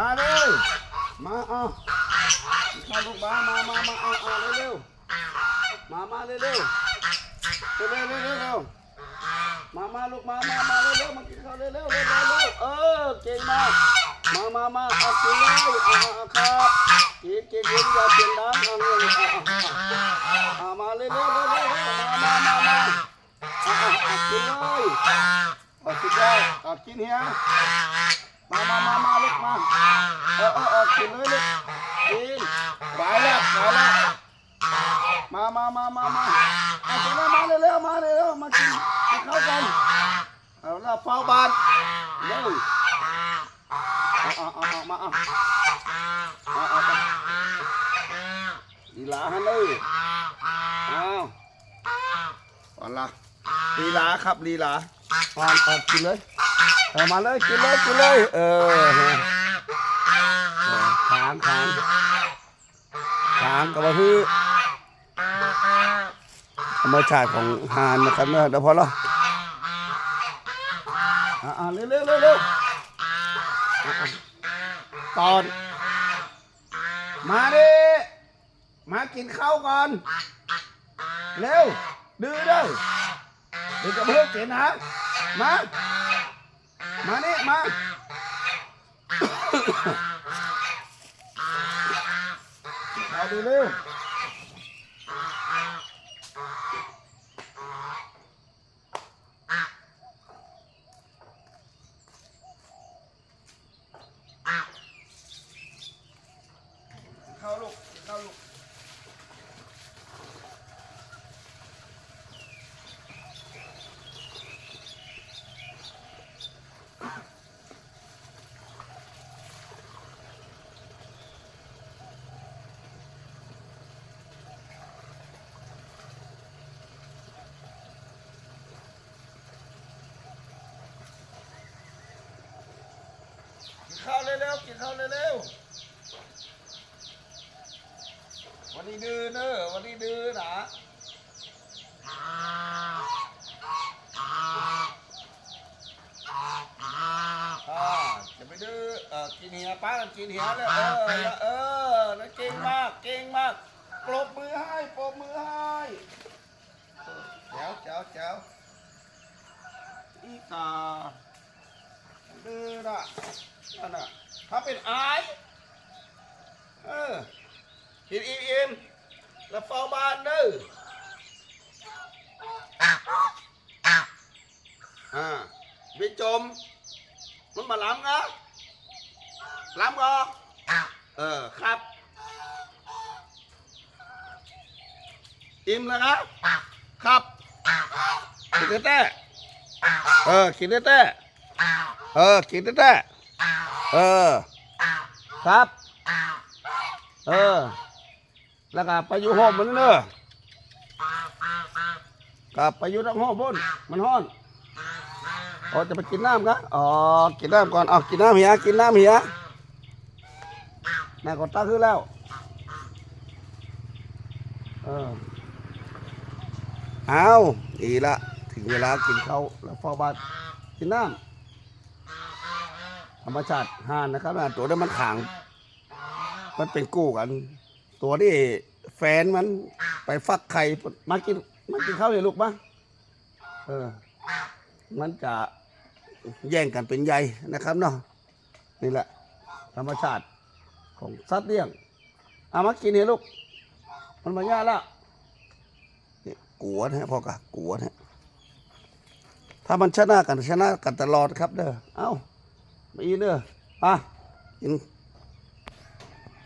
มาเลย มาเอาเข้าลูกมามามามาเอาเอาเร็วๆมามาเร็วๆเร็วเร็วเร็วเร็วมามาลูกมามามาเร็วๆมากินข้าวเร็วๆเร็วๆเร็วเออเก่งมากมามามาเอากินเลยเอาเอาครับกินกินกินอย่าเสียงดังเอาเร็วเอาเอาเอาเอามาเร็วๆเร็วๆเร็วมามามามาออาเอากินเลยเอากินได้เอากินเฮีย มามามามาลูกมาเออเออเออกินเลยลูกกินไหวแล้วไหวแล้วมามามามามาเอาไปเลยมาเร็วๆมาเร็วมากินกินข้าวกันเอาละเฝ้าบ้านเร็วเอาเอาเอามาเอาเอาเอาเอาลีลาฮะเลยเอาก่อนละลีลาครับลีลาอ่อนอ่อนกินเลย เออมาเลยกินเลยกินเลยเออฮะเออขางขางขางกับว่าคือธรรมชาติของหานนะครับเนอะเดี๋ยวพอแล้วอ่าเร็วเร็วเร็วเร็วตอน มาดิมากินข้าวก่อน เร็วดื้อเด้อเดี๋ยวจะเพิ่งเจ็นนะมา มานี่มา เอาดูเร็วเข้าลูกเข้าลูก กินข้าว เข้าเร็วๆวันนี้ดื้อเนอะวันนี้ดื้อนะอ่าจะไปดื้อเออกินเหียป้ากันกินเหียเลยเออเออนั่นเก่งมากเก่งมากปรบมือให้ปรบมือให้เออแจ๋วแจ๋วแจ๋วอีกา ดื้อน่ะนั่นน่ะถ้าเป็นอายเออกินอิ่มอิ่มแล้วเฝ้าบ้านเด้ออ่าวิจมมันมาล้ำนะล้ำก็เออครับ อิ่มแล้วครับ ครับกินแต่เออกินแต่ เออกินได้ เออ ครับ เออ แล้วก็ไปอยู่ห้องมันเนอะกลับไปอยู่ทั้งห้องบนมันห้อนอ๋อจะไปกินน้ำกะอ๋อ กินน้ำก่อนเอากินน้ำเหียกินน้ำเหียนายกดตาขึ้นแล้ว เออ เอาดีละ ถึงเวลากินข้าวแล้วเฝ้าบ้านกินน้ำ ธรรมชาติห่านนะครับนะตัวนั้นมันขังมันเป็นกู้กัน ตัวที่แฟนมันไปฟักไข่มากินมากินข้าวเลยลูกบ้างเออ มันจะแย่งกันเป็นใยนะครับเนาะนี่แหละ ธรรมชาติของสัตว์เลี้ยงเอามากินเนี่ยลูก มันมายากแล้วนี่กลัวนะฮะพ่อกะกลัวนะฮะถ้ามันชนะกันชนะกันตลอดครับเด้อเอ้า มาอีเด้ออะกิน